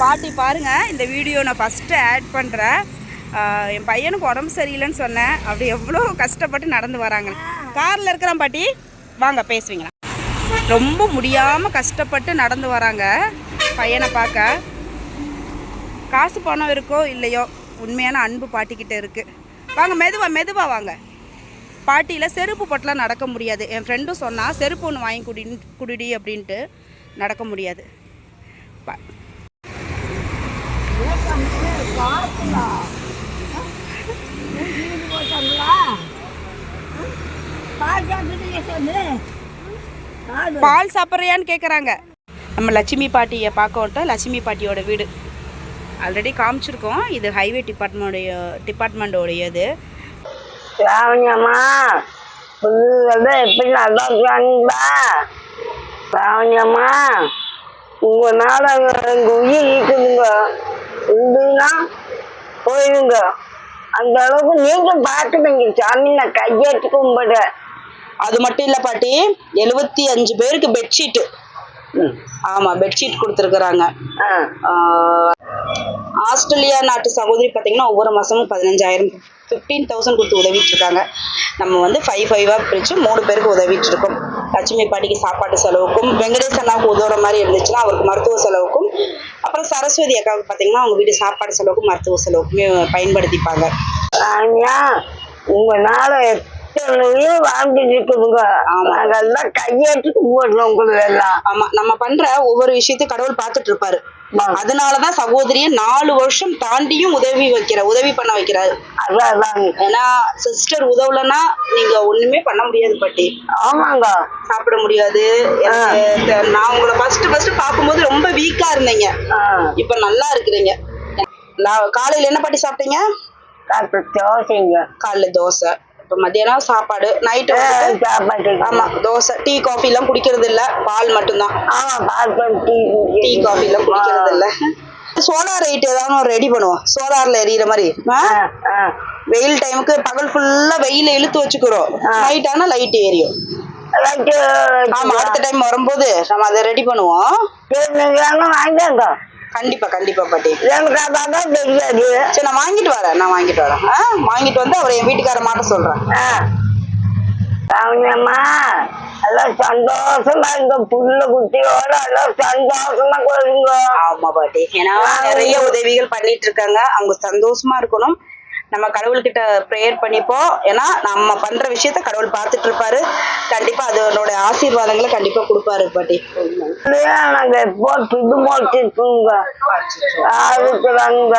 பாட்டி பாருங்க இந்த வீடியோ நான் ஃபஸ்ட்டு ஆட் பண்ணுறேன் என் பையனுக்கு உடம்பு சரியில்லைன்னு சொன்னேன். அப்படி எவ்வளோ கஷ்டப்பட்டு நடந்து வராங்க. காரில் இருக்கிறான் பாட்டி வாங்க பேசுவீங்களா? ரொம்ப முடியாமல் கஷ்டப்பட்டு நடந்து வராங்க பையனை பார்க்க. காசு பணம் இருக்கோ இல்லையோ உண்மையான அன்பு பாட்டிக்கிட்ட இருக்குது வாங்க மெதுவாக மெதுவாக வாங்க. பாட்டியில் செருப்பு போட்டெலாம் நடக்க முடியாது. என் ஃப்ரெண்டும் சொன்னால் செருப்பு ஒன்று வாங்கி குடி குடிடி அப்படின்ட்டு நடக்க முடியாது. பா- பால் சாப்பிட்றியான்னு கேட்குறாங்க நம்ம லட்சுமி பாட்டியை பார்க்க வந்துட்டோம். லட்சுமி பாட்டியோட வீடு. ஆல்ரெடி காமிச்சிருக்கோம். இது ஹைவே டிபார்ட்மெண்டைய டிபார்ட்மெண்ட்டோடையது ராவணியம்மா புதுவது எப்படி நல்லா இருக்கிறாங்களா ராவணியம்மா உங்களால எங்க உயிர் இருக்குதுங்க இருந்துன்னா போயிடுங்க அந்த அளவுக்கு நீங்க பார்த்துடுங்க சாமி. நான் கையெடுத்து கும்பிடுறேன். அது மட்டும் இல்லை பாட்டி எழுபத்தி அஞ்சு பேருக்கு பெட்ஷீட்டு ஆமாம் பெட்ஷீட் கொடுத்துருக்குறாங்க. ஆஸ்திரேலியா நாட்டு சகோதரி பார்த்தீங்கன்னா ஒவ்வொரு மாதமும் பதினஞ்சாயிரம் ஃபிஃப்டீன் தௌசண்ட் கொடுத்து உதவிட்டு இருக்காங்க நம்ம வந்து ஃபைவ் ஃபைவாக பிரித்து மூணு பேருக்கு உதவிட்டு இருக்கோம் லட்சுமி பாட்டிக்கு சாப்பாட்டு செலவுக்கும் வெங்கடேஷ் அண்ணாவுக்கு உதவுற மாதிரி இருந்துச்சுன்னா அவருக்கு மருத்துவ செலவுக்கும் அப்புறம் சரஸ்வதி அக்காவுக்கு பார்த்தீங்கன்னா அவங்க வீட்டு சாப்பாடு செலவுக்கும் மருத்துவ செலவுக்குமே பயன்படுத்திப்பாங்க உங்களால எத்தனை உயிர் வாழ்ந்துட்டு இருக்குதுங்க ஆமா. நாங்கெல்லாம் கையெடுத்து கும்பிடுறோம் உங்களுக்கு எல்லாம் ஆமாம் நம்ம பண்ணுற ஒவ்வொரு விஷயத்தையும் கடவுள் பார்த்துட்டு இருப்பாரு ஆமா. அதனாலதான் சகோதரியை நாலு வருஷம் தாண்டியும் உதவி வைக்கிற உதவி பண்ண வைக்கிறாரு. ஏன்னா சிஸ்டர் உதவலைன்னா நீங்க ஒண்ணுமே பண்ண முடியாது பாட்டி. ஆமாங்க. சாப்பிட முடியாது. நான் உங்களை ஃபர்ஸ்ட் ஃபர்ஸ்ட் பார்க்கும்போது ரொம்ப வீக்கா இருந்தீங்க. இப்ப நல்லா இருக்கிறீங்க. நான் காலையில என்ன பாட்டி சாப்பிட்டீங்க? டாக்டர் தோசைங்க. காலைல தோசை. இப்ப மத்தியானம் சாப்பாடு நைட்டு சாப்பாட்டு ஆமா தோசை டீ காஃபி எல்லாம் குடிக்கிறது இல்ல பால் மட்டும்தான். ஆமா பால் டீ டீ காஃபி எல்லாம் குடிக்கிறது இல்ல சோலார் லைட் ஏதாவது ரெடி பண்ணுவோம். சோலார்ல எரியற மாதிரி? வெயில் டைமுக்கு பகல் ஃபுல்லா வெயில இழுத்து வச்சுக்கிறோம். நைட் ஆனா லைட் எரியும் ஆமா அடுத்த டைம் வரும்போது நம்ம அதை ரெடி பண்ணுவோம். வாங்கிங்க கண்டிப்பா கண்டிப்பா பாட்டி. எனக்கு அதான் தெரியாது. சரி நான் வாங்கிட்டு வரேன் நான் வாங்கிட்டு வரேன். ஆ, வாங்கிட்டு வந்து அவரை என் வீட்டுக்கார மாட்ட சொல்றேன். ராவணியம்மா எல்லாம் சந்தோஷமா இருங்க புள்ள குட்டியோட எல்லாம் சந்தோஷமா கொள்ளுங்க ஆமா பாட்டி. ஏன்னா நிறைய உதவிகள் பண்ணிட்டு இருக்காங்க. அவங்க சந்தோஷமா இருக்கணும். நம்ம கடவுள்கிட்ட ப்ரேயர் பண்ணிப்போம். ஏன்னா நம்ம பண்ற விஷயத்த கடவுள் பார்த்துட்டு இருப்பாரு கண்டிப்பா அதனோட ஆசீர்வாதங்களை கண்டிப்பா கொடுப்பாரு பாட்டி. நாங்க எப்போ துடு மோட்டிருக்கோங்க இருக்கிறாங்க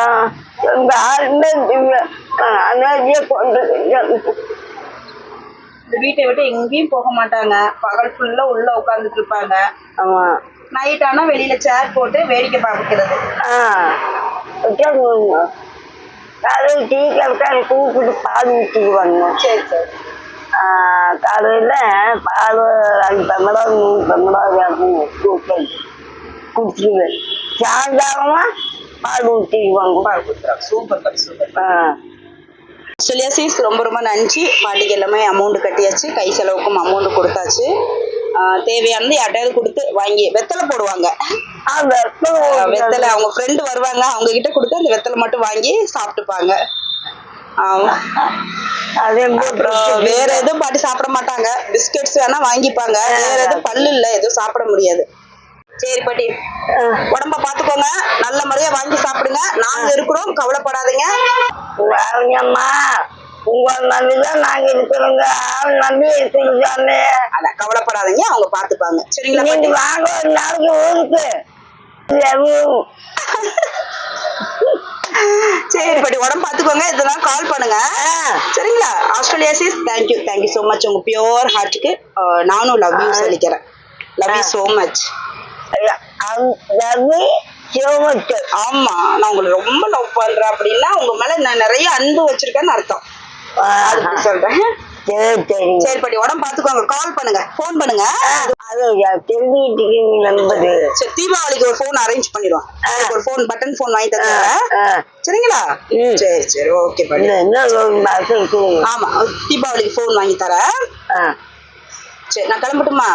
எங்க கொண்டு இந்த வீட்டை விட்டு எங்கேயும் போக மாட்டாங்க. பகல் ஃபுல்லா உள்ள உட்கார்ந்துட்டு இருப்பாங்க ஆமா. நைட் ஆனா வெளியில சேர் போட்டு வேடிக்கை பார்க்கிறது. ஆ. உட்காருங்க காலையில் டீ கரெக்டாக கூப்பிட்டு பால் ஊற்றிக்குவாங்க சரி சரி காலையில் பால் ரெண்டு டம்ளர் மூணு டம்ளர் வேணும் கூப்பிட்டு குடிச்சிடுவேன் சாயங்காலமா பால் ஊற்றிக்குவாங்க பால் கொடுத்துறாங்க சூப்பர் பாட்டி சூப்பர் ஆ சுலியாசிஸ் ரொம்ப ரொம்ப நன்றி. பாட்டிக்கு எல்லாமே அமௌண்ட் கட்டியாச்சு. கை செலவுக்கும் அமௌண்ட் கொடுத்தாச்சு. தேவையானது யார்ட்டையாவது கொடுத்து வாங்கி வெத்தலை போடுவாங்க. வெத்தலை. அவங்க ஃப்ரெண்டு வருவாங்க. அவங்க கிட்ட கொடுத்து அந்த வெத்தலை மட்டும் வாங்கி சாப்பிட்டுப்பாங்க. அப்புறம் வேற எதுவும் பாட்டி சாப்பிட மாட்டாங்க. பிஸ்கெட்ஸ் வேணா வாங்கிப்பாங்க. வேற எதுவும் பல்லு இல்ல. எதுவும் சாப்பிட முடியாது. சரி பாட்டி. உடம்ப பாத்துக்கோங்க. நல்ல முறையா வாங்கி சாப்பிடுங்க. நாங்க இருக்கிறோம். கவலைப்படாதீங்க. அம்மா. உங்க நம்பிதான் நாங்க இருக்கிறோங்க. நம்பி இருக்கிறாங்க அதான் கவலைப்படாதீங்க. அவங்க பாத்துப்பாங்க. சரிங்களா நீங்க வாங்க ஒரு நாளைக்கு ஊருக்கு. சரி பாட்டி உடம்பு பாத்துக்கோங்க. இதெல்லாம் கால் பண்ணுங்க. சரிங்களா? Australia sis thank you thank you so much உங்க பியோர் ஹார்ட்டுக்கு நானும் லவ் யூ சொல்லிக்கிறேன். Love you so much love சிவமத்து ஆமா நான் உங்களை ரொம்ப லவ் பண்றேன் அப்படின்னா உங்க மேல நான் நிறைய அன்பு வச்சிருக்கேன்னு அர்த்தம். அதுக்கு சொல்றேன். சரி சரி. சரி பாட்டி உடம்பு பாத்துக்கோங்க கால் பண்ணுங்க. ஃபோன் பண்ணுங்க. அது தெரிஞ்சுக்கிட்டு நம்பரு சரி தீபாவளிக்கு ஒரு ஃபோன் அரேஞ்ச் பண்ணிடுவோம். ஒரு ஃபோன் பட்டன் ஃபோன் வாங்கி ஆ. சரிங்களா. சரி சரி ஓகே பாட்டி. என்ன ஆமா தீபாவளிக்கு ஃபோன் வாங்கி தரேன். சரி நான் கிளம்பட்டுமா?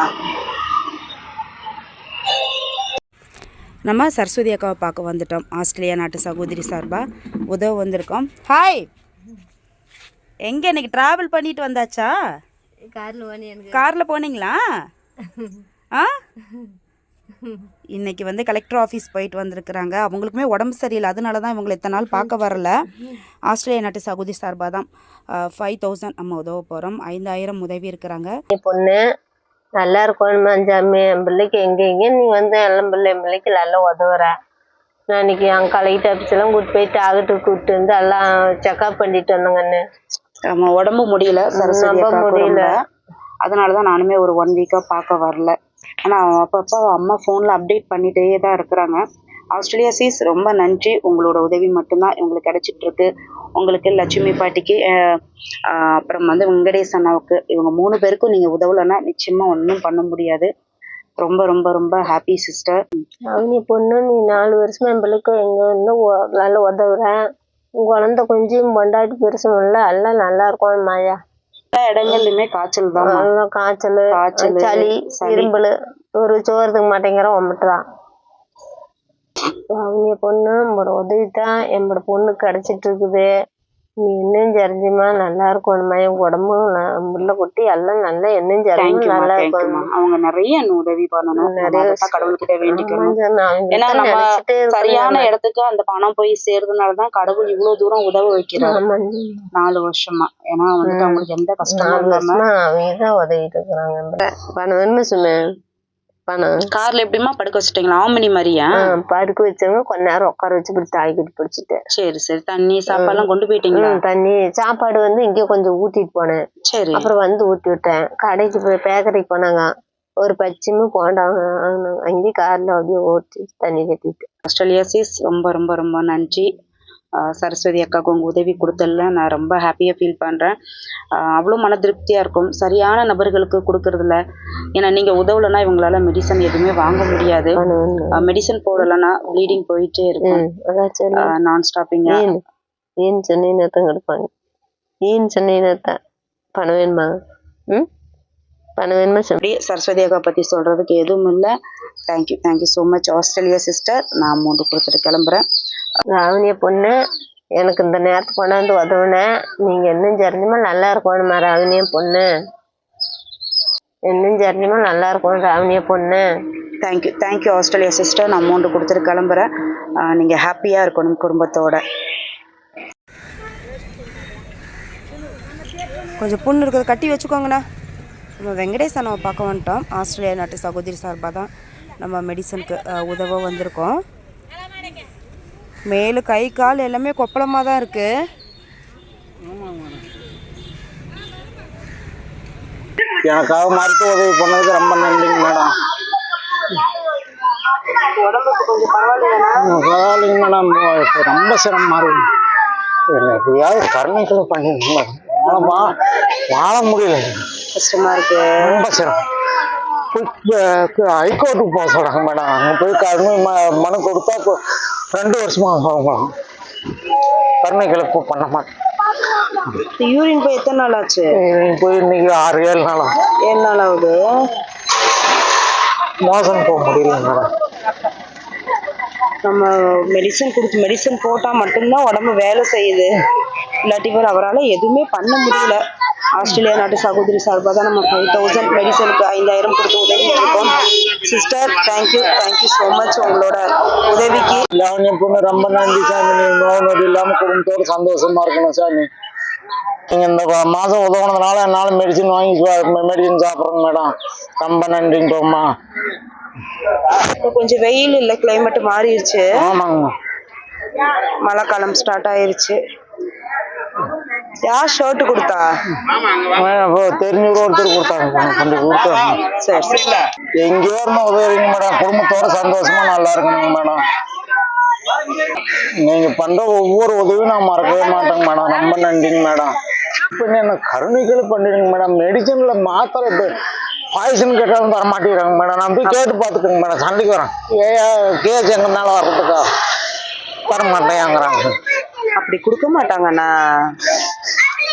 நம்ம சரஸ்வதி அக்காவை பார்க்க வந்துட்டோம். ஆஸ்திரேலியா நாட்டு சகோதரி சார்பாக உதவ வந்திருக்கோம். ஹாய் எங்கே இன்னைக்கு ட்ராவல் பண்ணிட்டு வந்தாச்சா? காரில் போனே எனக்கு. காரில் போனீங்களா? ஆ? இன்னைக்கு வந்து கலெக்டர் ஆஃபீஸ் போயிட்டு வந்திருக்கிறாங்க. அவங்களுக்குமே உடம்பு சரியில்லை. அதனால தான் இவங்களை இத்தனை நாள் பார்க்க வரல. ஆஸ்திரேலியா நாட்டு சகோதரி சார்பாக தான் ஃபைவ் தௌசண்ட் நம்ம உதவ போகிறோம் ஐந்தாயிரம் உதவி இருக்கிறாங்க. பொண்ணு நல்லா இருக்கணும் மஞ்சாமி. என் பிள்ளைக்கு எங்க எங்க நீ வந்து எல்லாம் பிள்ளை என் பிள்ளைக்கு நல்லா உதவுற. நான் இன்னைக்கு அங்கே கலெக்டர் ஆஃபீஸ் எல்லாம் கூட்டு போயிட்டு ஆகட்டுக்கு கூப்பிட்டு வந்து எல்லாம் செக்அப் பண்ணிட்டு வந்தோங்கண்ணு நம்ம உடம்பு முடியல அக்காவுக்கு முடியல. ரொம்ப. அதனால தான் நானுமே ஒரு ஒன் வீக்காக பார்க்க வரல. ஆனால் அப்பப்போ அம்மா ஃபோனில் அப்டேட் பண்ணிகிட்டே தான் இருக்கிறாங்க. ஆஸ்திரேலியா சீஸ் ரொம்ப நன்றி. உங்களோட உதவி மட்டும்தான் இவங்களுக்கு கிடைச்சிட்டு இருக்கு உங்களுக்கு லட்சுமி பாட்டிக்கு அப்புறம் வந்து வெங்கடேஷ் அண்ணாவுக்கு இவங்க மூணு பேருக்கும் நீங்கள் உதவலைன்னா நிச்சயமாக ஒன்றும் பண்ண முடியாது. ரொம்ப ரொம்ப ரொம்ப ஹாப்பி சிஸ்டர் அவனி பொண்ணு நீ நாலு வருஷமா பிள்ளைக்கு எங்க உ- நல்லா உதவுறேன் குழந்தை கொஞ்சம் பொண்டாட்டி பெருசும் இல்லை எல்லாம் நல்லா இருக்கும் மாயா. எல்லா இடங்கள்லையுமே காய்ச்சல் தான் காய்ச்சல் காய்ச்சலு, சளி. இரும்பல். ஒரு சோறதுக்கு மாட்டேங்கிற ஒம்பட்டுறான் அவங்க பொண்ணு நம்மளோட உதவி தான் என்னோட பொண்ணுக்கு கிடைச்சிட்டு இருக்குது. நீ இன்னும் தெரிஞ்சுமா நல்லா இருக்கணுமா என் உடம்பும் ந- முள்ள குட்டி எல்லாம் நல்லா இன்னும் தேங்க்யூமா நல்லா இருக்கணும். அவங்க நிறைய உதவி பண்ணணும். நிறைய கடவுள்கிட்ட வேண்டிக்கணும். ஏன்னா நம்ம. சரியான இடத்துக்கு அந்த பணம் போய் சேர்றதுனால கடவுள் இவ்வளவு தூரம் உதவ வைக்கிறாரு. ஆமாண்டி. நாலு வருஷமா. ஏன்னா வந்துட்டு அவங்களுக்கு எந்த கஷ்டமும் இல்லாம அவங்க தான் உதவிட்டு இருக்கிறாங்க. பணம் வேணுமா சுமே பணம் கார்ல எப்படிமா படுக்க வச்சுட்டீங்களா? ஆமினி மாதிரியா? படுக்க வச்சவங்க கொஞ்ச நேரம் உட்கார வச்சு இப்படி தாய்க்கிட்டு பிடிச்சிட்டு. சரி சரி. தண்ணி சாப்பாடுலாம் கொண்டு போயிட்டீங்களா? தண்ணி. சாப்பாடு வந்து இங்கே கொஞ்சம் ஊத்திட்டு போனேன். சரி. அப்புறம் வந்து ஊட்டி விட்டேன். கடைக்கு போய் பேக்கரிக்கு போனாங்க. ஒரு பச்சையும் போண்டாங்க அங்கேயும் கார்ல அப்படியே ஓட்டி தண்ணி கட்டிட்டு. Australia sis. ரொம்ப ரொம்ப ரொம்ப நன்றி. சரஸ்வதி அக்காவுக்கு உங்கள் உதவி கொடுத்ததில்ல நான் ரொம்ப ஹாப்பியாக ஃபீல் பண்ணுறேன் அவ்வளோ மன திருப்தியாக இருக்கும். சரியான நபர்களுக்கு கொடுக்கறதில்ல ஏன்னா நீங்கள் உதவலைன்னா இவங்களால மெடிசன் எதுவுமே வாங்க முடியாது. மெடிசன் போடலைன்னா ப்ளீடிங் போயிட்டே இருக்கும். நான் ஸ்டாப்பிங் ஏன்? ஏன் சொன்னீங்கன்னா தான் கொடுப்பாங்க? ஏன் சொன்னீங்கன்னா தான் பணம் வேணுமா? ம்? பணம் வேணுமா? சரஸ்வதி அக்கா பற்றி சொல்கிறதுக்கு எதுவும் இல்லை. Thank you thank you so much Australia sister நான் அமௌண்ட் கொடுத்துட்டு கிளம்புறேன். ராவணிய பொண்ணு எனக்கு இந்த நேரத்துக்கு கொண்டாந்து உதவுனேன் நீங்க இன்னும் தெரிஞ்சுமா நல்லா இருக்கணுமா ராவணிய பொண்ணு? இன்னும் தெரிஞ்சுமா நல்லா இருக்கணும் ராவணிய பொண்ணு? Thank you thank you Australia sister நான் அமௌண்ட் கொடுத்துட்டு கிளம்புறேன். நீங்கள் ஹாப்பியாக இருக்கணும் குடும்பத்தோட. கொஞ்சம் புண்ணு இருக்கிறத கட்டி வச்சுக்கோங்கண்ணா. நம்ம வெங்கடேஷ் அண்ணாவை பார்க்க வந்துட்டோம். ஆஸ்திரேலியா நாட்டு சகோதரி சார்பாக தான் நம்ம மெடிசனுக்கு உதவ வந்திருக்கோம். மேலு கை கால் எல்லாமே கொப்பளமாக தான் இருக்குது எனக்காக மருத்துவ உதவி பண்ணதுக்கு ரொம்ப நன்றிங்க மேடம். பரவாயில்லைங்க மேடம். இப்போ ரொம்ப சிரமமா இருக்கு. இல்லை எப்படியாவது கருணைகள் பண்ணிடுங்க மேடம். வாழ முடியல. கஷ்டமாக இருக்கு. ரொம்ப சிரமம். ஹைகோர்ட்டுக்கு போக சொல்கிறாங்க மேடம். அங்கே போய் கருணை ம- மனு கொடுத்தா இப்போ ரெண்டு வருஷமா ஆகும் கருணை கிளப்பு பண்ண மாட்டேன். யூரின் போய் எத்தனை நாள் ஆச்சு? இவங்க போய் இன்னைக்கு ஆறு ஏழு நாளா ஏழு நாள் ஆகுது? மோசம் போக முடியல மேடம். நம்ம மெடிசன் கொடுத்து மெடிசன் போட்டால் மட்டும்தான் உடம்பு வேலை செய்யுது. இல்லாட்டி பேர் அவரால் எதுவுமே பண்ண முடியல. ஆஸ்திரேலியா நாட்டு சகோதரி சார்பாக நம்ம ஃபைவ் தௌசண்ட் மெடிசனுக்கு ஐந்தாயிரம் கொடுத்து உதவிட்டு இருக்கோம் sister thank you thank you so much உங்களோட உதவிக்கு லாவண்ய பொண்ணு ரொம்ப நன்றி சாமி. நோய் நொடி இல்லாம குடும்பத்தோட சந்தோஷமா இருக்கணும் சாமி. நீங்க இந்த மாசம் உதவுனதுனால என்னால மெடிசின் வாங்கி மெடிசின் சாப்பிட்றேங்க மேடம் ரொம்ப நன்றிங்கம்மா இப்போ கொஞ்சம் வெயில் இல்லை கிளைமேட் மாறிடுச்சு. ஆமாங்க. மழை காலம் ஸ்டார்ட் ஆயிருச்சு. யார் ஷர்ட் கொடுத்தா? இப்போ தெரிஞ்சவர் ஒருத்தர் கொடுத்தாங்க. கொஞ்சம் கொடுத்தாங்க சரி சரி. எங்கேயோ இருந்து உதவுறீங்க மேடம்? குடும்பத்தோட சந்தோஷமா நல்லா இருக்கணுங்க மேடம். நீங்க பண்ற ஒவ்வொரு உதவியும் நான் மறக்கவே மாட்டேங்க மேடம். ரொம்ப நன்றிங்க மேடம். இப்போ எனக்கு கருணைகள் பண்ணிடுங்க மேடம்? மெடிசன்ல மாத்திரை பாய்சன் கேட்டாலும் தர மாட்டேங்கிறாங்க மேடம். நான் போய் கேட்டு பார்த்துக்கோங்க மேடம். சண்டைக்கு வரேன். ஏயா கேஸ் எங்கனால வர்றதுக்கா? தர மாட்டேங்கிறாங்க. அப்படி கொடுக்க மாட்டாங்கண்ணா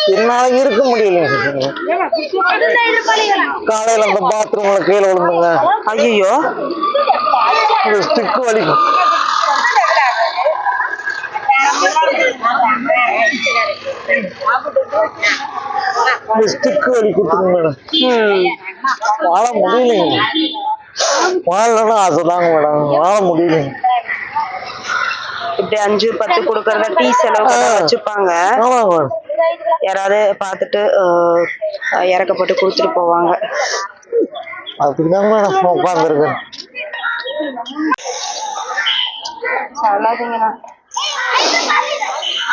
என்னால இருக்க முடியலைங்க காலையில அந்த பாத்ரூம்ல கீழே விழுந்துங்க. ஐயோ இந்த ஸ்டிக் வலிக்கும் இந்த ஸ்டிக் வலி கொடுத்துருங்க மேடம். வாழ முடியலைங்க. வாழலன்னா அதுதாங்க மேடம். வாழ முடியலைங்க. இப்படி அஞ்சு பத்து கொடுக்கறத டீ செலவு வச்சுப்பாங்க. யாராவது பார்த்துட்டு இறக்கப்பட்டு கொடுத்துட்டு போவாங்க. உட்காந்துருக்கேன் சொல்லாதீங்கண்ணா.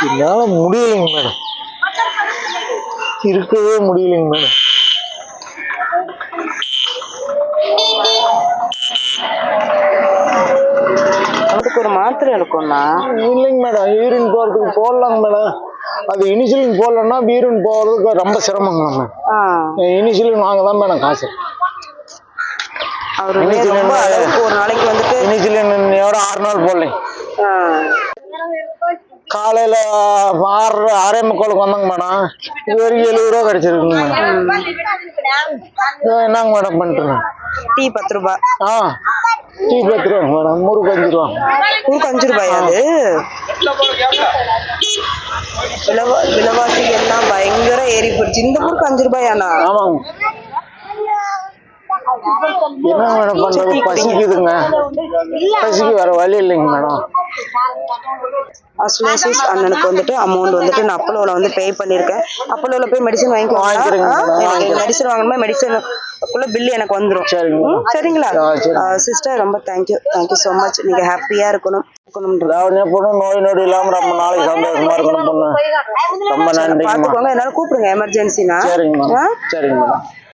என்னால முடியலைங்க மேடம். இருக்கவே முடியலைங்க மேடம். அதுக்கு ஒரு மாத்திரை இருக்கும்ண்ணா இல்லைங்க மேடம் யூரின் போகிறதுக்கு போடலாங்க மேடம். அது இனிஷியலின் போடலன்னா யூரின் போகிறதுக்கு ரொம்ப சிரமங்க மேடம் ஆ. இனிஷியலின் வாங்க தான் மேடம் காசு ஒரு நாளைக்கு வந்துட்டு இனிஷியலினோட ஆறு நாள் போடலைங்க. ஆ, காலையில ஆறு ஆறே முக்காலுக்கு வந்தாங்க மேடம். இது வரைக்கும் எழுபது ரூபா கிடைச்சிருக்குங்க மேடம். என்னங்க மேடம் பண்ணிட்டு டீ பத்து ரூபாய் ஆ டீ பத்து ரூபா மேடம். முறுக்கு அஞ்சு ரூபா. உங்களுக்கு அஞ்சு ரூபாயா அது? விலவா விலைவாசி எல்லாம் பயங்கர ஏறி போச்சு இந்த ஊருக்கு அஞ்சு ரூபாயாண்ணா? ஆமாங்க. என்ன மேடம் பண்றது? பசிக்குதுங்க. பசிக்கு வேற வழி இல்லைங்க மேடம். அஸ்லேசிஸ் அண்ணனுக்கு வந்துட்டு அமௌண்ட் வந்துட்டு நான் அப்பலோல வந்து பே பண்ணியிருக்கேன். அப்பலோல போய் மெடிசன் எனக்கு வாங்கிக்கிறேன். மெடிசன் வாங்கணுமா? மெடிசனுக்குள்ள பில் எனக்கு வந்துடும் சரிங்க. சரிங்களா. சிஸ்டர் ரொம்ப தேங்க்யூ தேங்க்யூ ஸோ மச் நீங்க ஹாப்பியா இருக்கணும். நோய் நொடி இல்லாம ரொம்ப நாளைக்கு சந்தோஷமா இருக்கணும் பொண்ணு. ரொம்ப பாத்துக்கோங்க. என்னால கூப்பிடுங்க எமர்ஜென்சினா சரிங்க சரிங்க